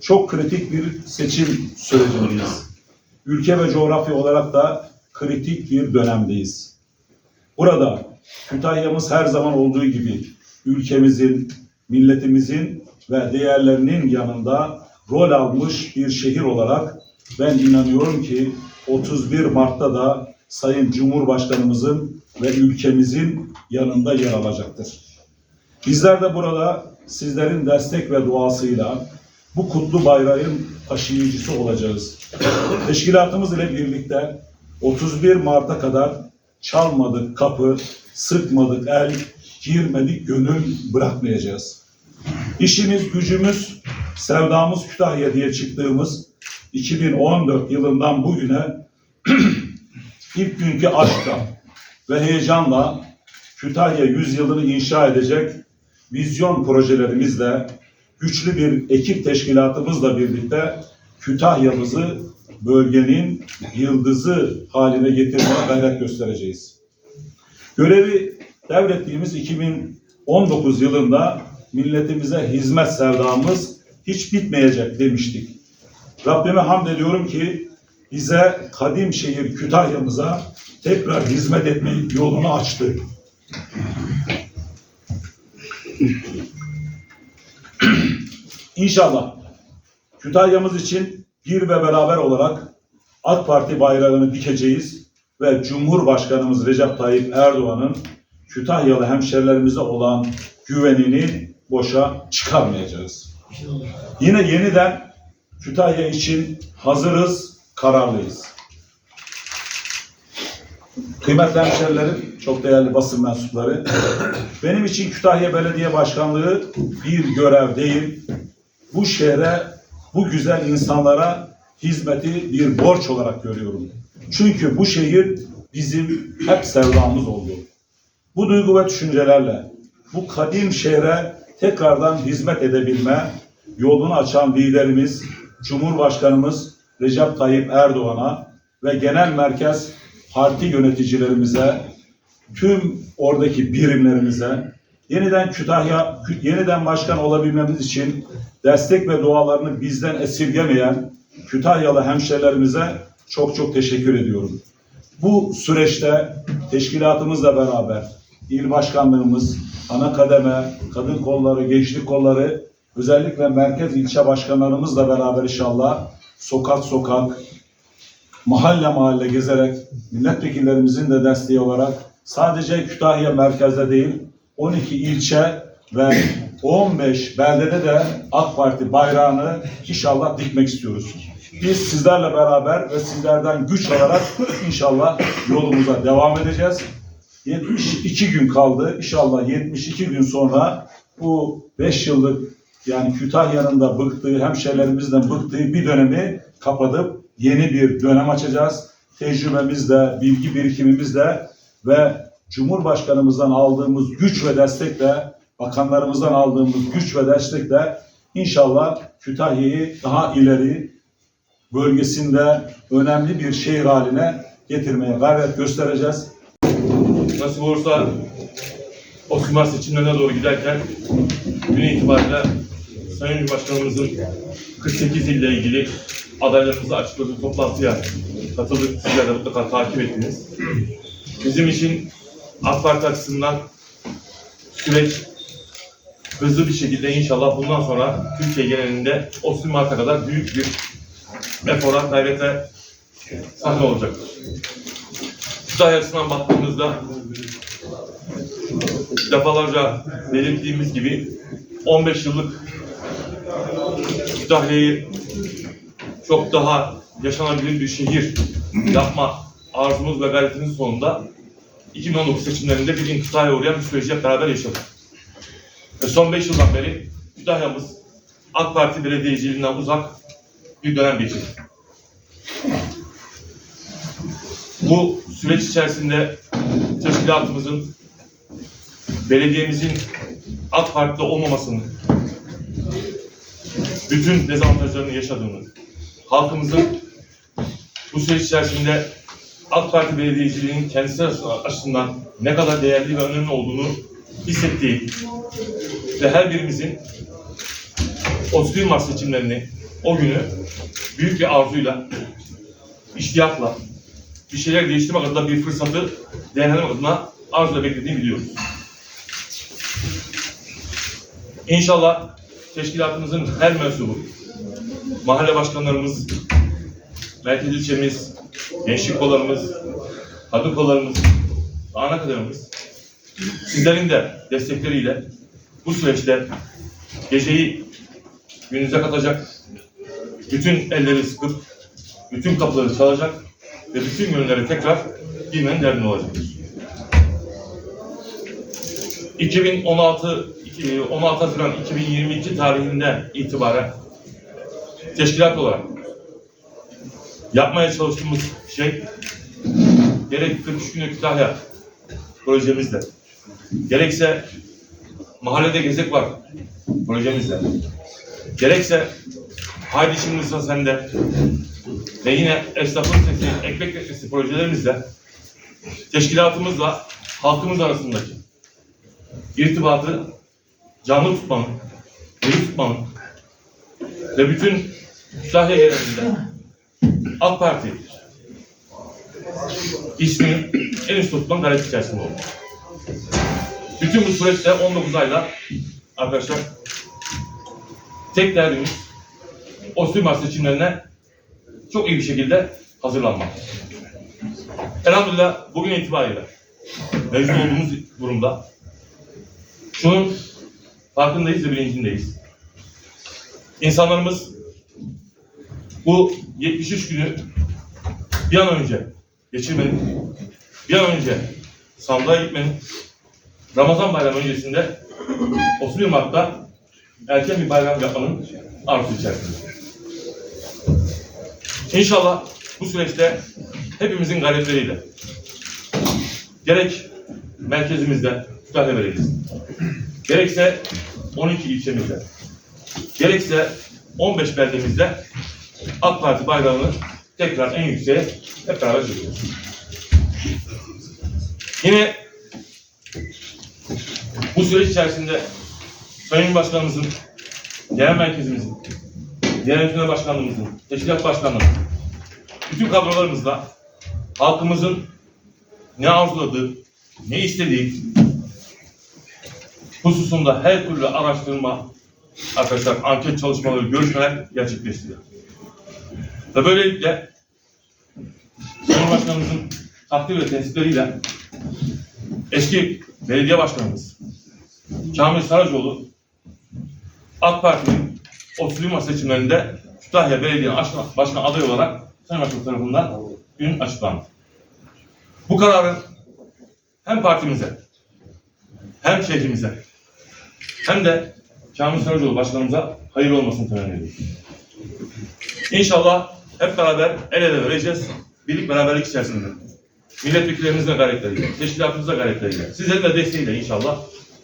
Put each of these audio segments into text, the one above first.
çok kritik bir seçim sürecindeyiz. Ülke ve coğrafya olarak da kritik bir dönemdeyiz. Burada Kütahya'mız her zaman olduğu gibi ülkemizin, milletimizin ve değerlerinin yanında rol almış bir şehir olarak ben inanıyorum ki 31 Mart'ta da Sayın Cumhurbaşkanımızın ve ülkemizin yanında yer alacaktır. Bizler de burada sizlerin destek ve duasıyla bu kutlu bayrağın taşıyıcısı olacağız. Teşkilatımız ile birlikte 31 Mart'a kadar çalmadık kapı, sıkmadık el, girmedik gönül bırakmayacağız. İşimiz, gücümüz, sevdamız Kütahya diye çıktığımız 2014 yılından bugüne ilk günkü aşkla ve heyecanla Kütahya yüzyılını inşa edecek vizyon projelerimizle güçlü bir ekip teşkilatımızla birlikte Kütahya'mızı bölgenin yıldızı haline getirmeye gayret göstereceğiz. Görevi devrettiğimiz 2019 yılında milletimize hizmet sevdamız hiç bitmeyecek demiştik. Rabbime hamd ediyorum ki bize kadim şehir Kütahya'mıza tekrar hizmet etme yolunu açtı. İnşallah Kütahya'mız için bir ve beraber olarak AK Parti bayrağını dikeceğiz ve Cumhurbaşkanımız Recep Tayyip Erdoğan'ın Kütahyalı hemşerilerimize olan güvenini boşa çıkarmayacağız. Yine yeniden Kütahya için hazırız, kararlıyız. Kıymetli hemşerilerim, çok değerli basın mensupları, benim için Kütahya Belediye Başkanlığı bir görev değil, bu şehre, bu güzel insanlara hizmeti bir borç olarak görüyorum. Çünkü bu şehir bizim hep sevdamız oldu. Bu duygu ve düşüncelerle bu kadim şehre tekrardan hizmet edebilme yolunu açan liderimiz Cumhurbaşkanımız Recep Tayyip Erdoğan'a ve genel merkez parti yöneticilerimize, tüm oradaki birimlerimize, yeniden Kütahya, yeniden başkan olabilmemiz için destek ve dualarını bizden esirgemeyen Kütahyalı hemşerilerimize çok çok teşekkür ediyorum. Bu süreçte teşkilatımızla beraber il başkanlığımız, ana kademe, kadın kolları, gençlik kolları, özellikle merkez ilçe başkanlarımızla beraber inşallah sokak sokak, mahalle mahalle gezerek milletvekillerimizin de desteği olarak sadece Kütahya merkezde değil 12 ilçe ve 15 beldede de AK Parti bayrağını inşallah dikmek istiyoruz. Biz sizlerle beraber ve sizlerden güç alarak inşallah yolumuza devam edeceğiz. 72 gün kaldı. İnşallah 72 gün sonra bu 5 yıllık yani Kütahya'nın da bıktığı, hemşehrilerimizden bıktığı bir dönemi kapatıp yeni bir dönem açacağız. Tecrübemizle, bilgi birikimimizle ve Cumhurbaşkanımızdan aldığımız güç ve destekle, bakanlarımızdan aldığımız güç ve destekle inşallah Kütahya'yı daha ileri bölgesinde önemli bir şehir haline getirmeye gayret göstereceğiz. Nasip olursa Osman seçimlerine doğru giderken gün itibariyle Sayın Cumhurbaşkanımızın 48 ile ilgili adaylarımızı açıkladığı toplantıya katıldık. Sizler de mutlaka takip ettiniz. Bizim için AK Parti açısından süreç hızlı bir şekilde inşallah bundan sonra Türkiye genelinde 30 Mart'a kadar büyük bir efora, gayrete sahne olacaktır. Kütahya açısından baktığımızda defalarca belirttiğimiz gibi 15 yıllık Kütahya'yı çok daha yaşanabilir bir şehir yapma arzumuz ve gayretimizin sonunda 2019 seçimlerinde bir inkıtaya uğrayan bir süreci hep beraber yaşadık. Ve son 5 yıldan beri Kütahya'mız AK Parti belediyeciliğinden uzak bir dönem geçirdi. Bu süreç içerisinde teşkilatımızın, belediyemizin AK Parti'de olmamasının, bütün dezavantajlarını yaşadığını, halkımızın bu süreç içerisinde AK Parti belediyeciliğinin kendisi açısından ne kadar değerli ve önemli olduğunu hissettiği ve her birimizin 31 Mart seçimlerini o günü büyük bir arzuyla, iştiyakla, bir şeyler değiştirmek adına bir fırsatı değerlendirmek adına arzuyla beklediğini biliyoruz. İnşallah teşkilatımızın her mensubu, mahalle başkanlarımız, merkez ilçemiz, gençlik kollarımız, kadın kollarımız, ana kadarımız, sizlerin de destekleriyle bu süreçte geceyi gününüze katacak, bütün elleri sıkıp, bütün kapıları çalacak ve bütün gönülleri tekrar girmenin derdinde olacaktır. 2016 iki- 16 Haziran 2022 tarihinden itibaren teşkilat olarak yapmaya çalıştığımız şey gerek 43 günlük Kütahya projemizle gerekse mahallede gezek var projemizle gerekse haydi şimdi sıra sende ve yine esnafın sesi ekmek teknesi projelerimizle teşkilatımızla halkımız arasındaki irtibatı canlı tutmanın, diri tutmanın ve bütün Kütahya genelinde AK Parti ismini en üst tutmanın gayreti içerisinde oldu. Bütün bu süreçte 19 ayda arkadaşlar tek derdimiz o Sülmar seçimlerine çok iyi bir şekilde hazırlanmak. Elhamdülillah bugün itibariyle mevcut olduğumuz durumda şunun farkındayız ve bilincindeyiz. İnsanlarımız bu 73 günü bir an önce geçirmenin, bir an önce sandığa gitmenin, Ramazan bayramı öncesinde 31 Mart'ta erken bir bayram yapmanın arzusu içerisinde. İnşallah bu süreçte hepimizin gayretleriyle gerek merkezimizde Kütahya Belediyesi, gerekse 12 ilçemizde, gerekse 15 beldemizde AK Parti bayrağını tekrar en yükseğe hep beraber çekiyoruz. Yine bu süreç içerisinde Sayın Başkanımızın, genel merkezimizin, genel yönetim başkanlığımızın, teşkilat başkanlığımızın, bütün kadrolarımızla halkımızın ne arzuladığı, ne istediği hususunda her türlü araştırma, arkadaşlar anket çalışmaları, görüşmeler gerçekleştiriyor. Ve böylelikle Sayın Başkanımızın takdir ve tensipleriyle eski belediye başkanımız Kamil Saracoğlu AK Parti'nin o Süleyman seçimlerinde Kütahya Belediye Başkan, adayı olarak Sayın Başkan tarafından dün açıklandı. Bu kararın hem partimize hem şehrimize hem de Kamil Saracoğlu Başkanımıza hayırlı olmasını temenni ediyoruz. İnşallah hep beraber el ele vereceğiz. Birlik beraberlik içerisinde. Milletvekillerimizle gayretleriyle, teşkilatımızla gayretleriyle, sizlerin de desteğiyle inşallah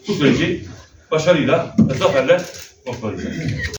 bu süreci başarıyla ve zaferle noktalayacağız.